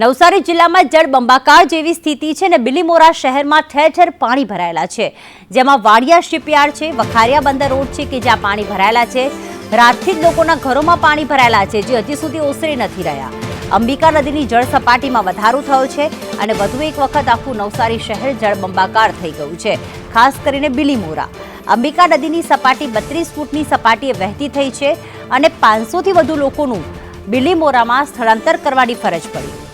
નવસારી જિલ્લામાં જળબંબાકાર જેવી સ્થિતિ છે ને બિલીમોરા શહેરમાં ઠેર ઠેર પાણી ભરાયેલા છે. જેમાં વાડિયા શિપયાર્ડ છે, વખારિયા બંદર રોડ છે કે જ્યાં પાણી ભરાયેલા છે. રાતથી જ લોકોના ઘરોમાં પાણી ભરાયેલા છે જે હજી સુધી ઓસરી નથી રહ્યા. અંબિકા નદીની જળ સપાટીમાં વધારો થયો છે અને વધુ એક વખત આખું નવસારી શહેર જળબંબાકાર થઈ ગયું છે, ખાસ કરીને બિલીમોરા. અંબિકા નદીની સપાટી બત્રીસ ફૂટની સપાટીએ વહેતી થઈ છે અને પાંચસોથી વધુ લોકોનું બિલીમોરામાં સ્થળાંતર કરવાની ફરજ પડી.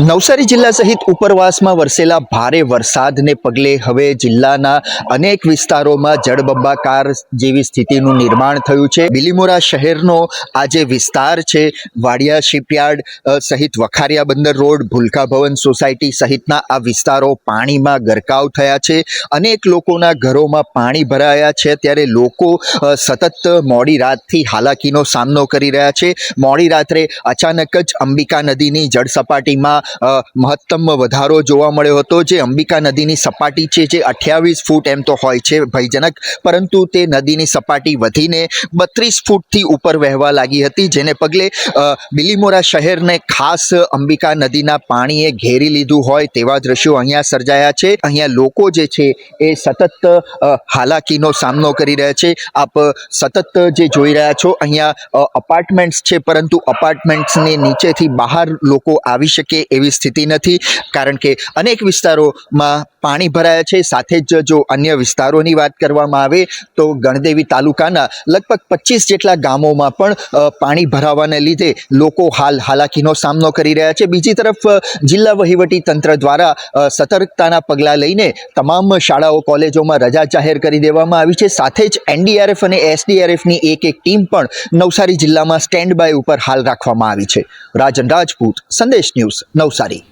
નવસારી જિલ્લા સહિત ઉપરવાસમાં વરસેલા ભારે વરસાદને પગલે હવે જિલ્લાના અનેક વિસ્તારોમાં જળબંબાકાર જેવી સ્થિતિનું નિર્માણ થયું છે. બિલીમોરા શહેરનો આ જે વિસ્તાર છે. વાડિયા શિપયાર્ડ સહિત વખારિયા બંદર રોડ, ભૂલકા ભવન સોસાયટી સહિતના આ વિસ્તારો પાણીમાં ગરકાવ થયા છે. અનેક લોકોના ઘરોમાં પાણી ભરાયા છે. ત્યારે લોકો સતત મોડી રાતથી હાલાકીનો સામનો કરી રહ્યા છે. મોડી રાત્રે અચાનક જ અંબિકા નદીની જળ અ, મહત્તમ વધારો જોવા મળ્યો હતો. જે અંબિકા નદીની સપાટી છે જે અઠ્યાવીસ ફૂટ એમ તો હોય છે ભયજનક પરંતુ તે નદીની સપાટી વધીને બત્રીસ ફૂટથી ઉપર વહેવા લાગી હતી જેને પગલે બિલીમોરા શહેરને ખાસ અંબિકા નદીના પાણીએ ઘેરી લીધું હોય તેવા દ્રશ્યો અહીંયા સર્જાયા છે. અહીંયા લોકો જે છે એ સતત હાલાકીનો સામનો કરી રહ્યા છે. આપ સતત જે જોઈ રહ્યા છો અહીંયા અપાર્ટમેન્ટ્સ છે પરંતુ અપાર્ટમેન્ટ્સની નીચેથી બહાર લોકો આવી શકે એવી સ્થિતિ નથી. કારણ કે અનેક વિસ્તારોમાં પાણી ભરાયા છે. સાથે જ જો અન્ય વિસ્તારોની વાત કરવામાં આવે તો ગણદેવી તાલુકાના લગભગ પચીસ જેટલા ગામોમાં પણ પાણી ભરાવાને લીધે લોકો હાલ હાલાકીનો સામનો કરી રહ્યા છે. બીજી તરફ જિલ્લા વહીવટી તંત્ર દ્વારા સતર્કતાના પગલાં લઈને તમામ શાળાઓ, કોલેજોમાં રજા જાહેર કરી દેવામાં આવી છે. સાથે જ એનડીઆરએફ અને એસડીઆરએફની એક એક ટીમ પણ નવસારી જિલ્લામાં સ્ટેન્ડ બાય ઉપર હાલ રાખવામાં આવી છે. રાજન રાજપૂત, સંદેશ ન્યૂઝ નવસારી